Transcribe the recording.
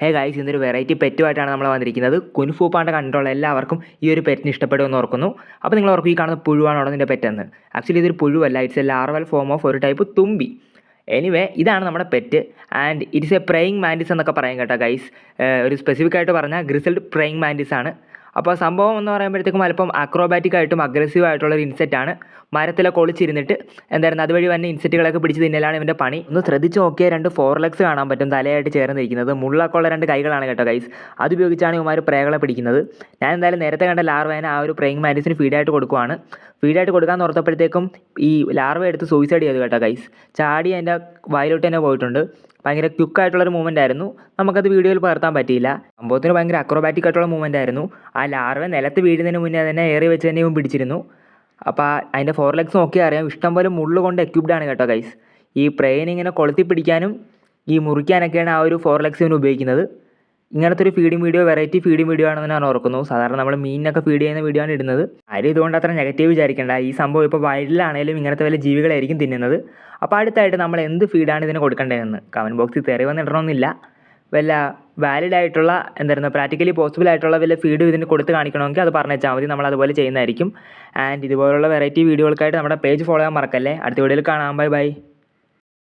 Hey guys ഇന്നൊരു variety പെറ്റുമായിട്ടാണ് നമ്മൾ വന്നിരിക്കുന്നത്. കുൻഫു പാണ്ട കണ്ടിട്ടുള്ള എല്ലാവർക്കും ഈ ഒരു പെറ്റിന് ഇഷ്ടപ്പെടുമെന്ന് ഓർക്കുന്നു. അപ്പോൾ നിങ്ങൾ ഓർക്കും ഈ കാണുന്ന പുഴുവാണോ ഇതിന്റെ പെറ്റെന്ന് ആക്ച്വലി ഇതൊരു പുഴുവല്ല it's a larval form of ഒരു ടൈപ്പ് തുമ്പി. എനിവേ ഇതാണ് നമ്മുടെ pet and it's a praying mantis എന്നൊക്കെ പറയാം കേട്ടോ ഗൈസ് ഒരു സ്പെസിഫിക് ആയിട്ട് പറഞ്ഞാൽ ഗ്രിസൽഡ് പ്രേയിങ് മാൻഡിസ് ആണ്. അപ്പോൾ സംഭവം എന്ന് പറയുമ്പോഴത്തേക്കും അല്പം അക്രോബാറ്റിക് ആയിട്ടും അഗ്രസീവ് ആയിട്ടുള്ള ഒരു ഇൻസെറ്റ് ഇൻസെറ്റാണ് മരത്തിലൊക്കെ ഒളിച്ചിരുന്നിട്ട് എന്തായിരുന്നു? അതുവഴി വന്ന ഇൻസെറ്റുകളൊക്കെ പിടിച്ച് തിന്നലാണ് ഇവന്റെ പണി. ഒന്ന് ശ്രദ്ധിച്ച് നോക്കിയാൽ രണ്ട് ഫോർ ലെഗ്സ് കാണാൻ പറ്റും തലയായിട്ട് ചേർന്നിരിക്കുന്നത്. മുള്ളൊക്കെ രണ്ട് കൈകളാണ് കേട്ടോ കൈസ് അതുപയോഗിച്ചാണ് ഇവന്മാർ പ്രേകളെ പിടിക്കുന്നത്. ഞാൻ എന്തായാലും നേരത്തെ കണ്ട ലാർവേനെ ആ ഒരു പ്രേയിങ് മാൻഡിസിന് ഫീഡായിട്ട് കൊടുക്കുവാണ്. ഫീഡായിട്ട് കൊടുക്കാൻ ഓർത്തപ്പോഴത്തേക്കും ഈ ലാർവ എടുത്ത് സൂയിസൈഡ് ചെയ്തു കേട്ടോ കൈസ് ചാടി അതിന്റെ വായിലോട്ട് തന്നെ പോയിട്ടുണ്ട്. ഭയങ്കര ഒരു മൂവ്മെന്റ് ആയിരുന്നു. നമുക്കത് വീഡിയോയിൽ പകർത്താൻ പറ്റിയില്ല. സംഭവത്തിന് ഭയങ്കര അക്രോബാറ്റിക് ആയിട്ടുള്ള മൂവ്മെന്റ് ആയിരുന്നു. ആ ലാർവ നിലത്ത് വീഴുന്നതിന് മുന്നേ തന്നെ ഏറി വെച്ച് തന്നെ ഇവൻ പിടിച്ചിരുന്നു. അപ്പോൾ അതിന്റെ ഫോർ ലെഗ്സ് നോക്കിയാൽ അറിയാം. ഇഷ്ടം പോലെ മുള്ളു കൊണ്ട് എക്യുപ്ഡ് ആണ് കേട്ടോ ഗൈസ് ഈ പ്രേൻ ഇങ്ങനെ കൊളുത്തി പിടിക്കാനും ഈ മുറിക്കാനൊക്കെയാണ് ആ ഒരു ഫോർ ലെഗ്സ് ഇവന് ഉപയോഗിക്കുന്നത്. ഇങ്ങനത്തെ ഒരു feeding video variety feeding video ആണെന്ന് ഞാൻ ഓർക്കുന്നു. സാധാരണ നമ്മൾ മീനിനൊക്കെ ഫീഡ് ചെയ്യുന്ന വീഡിയോ ആണ് ഇടുന്നത്. ആരും ഇതുകൊണ്ട് അത്ര നെഗറ്റീവ് വിചാരിക്കേണ്ട. ഈ സംഭവം ഇപ്പോൾ വയലിലാണെങ്കിലും ഇങ്ങനത്തെ വലിയ ജീവികളായിരിക്കും തിന്നുന്നത്. അപ്പോൾ അടുത്തായിട്ട് നമ്മൾ എന്ത് ഫീഡാണ് ഇതിന് കൊടുക്കേണ്ടതെന്ന് കമന്റ് ബോക്സിൽ തെറി വന്നിടണമെന്നില്ല. വല്ല വാലിഡ് ആയിട്ടുള്ള എന്തായിരുന്നു പ്രാക്ടിക്കലി പോസിബിൾ ആയിട്ടുള്ള വല്ല ഫീഡ് ഇതിന് കൊടുത്ത് കാണിക്കണമെങ്കിൽ അത് പറഞ്ഞാൽ മതി. നമ്മൾ അതുപോലെ ചെയ്യുന്നതായിരിക്കും. ആൻഡ് ഇതുപോലുള്ള വെറൈറ്റി വീഡിയോകൾക്കായിട്ട് നമ്മുടെ പേജ് ഫോളോ ചെയ്യാൻ മറക്കല്ലേ. അടുത്ത വീഡിയോയിൽ കാണാം. Bye bye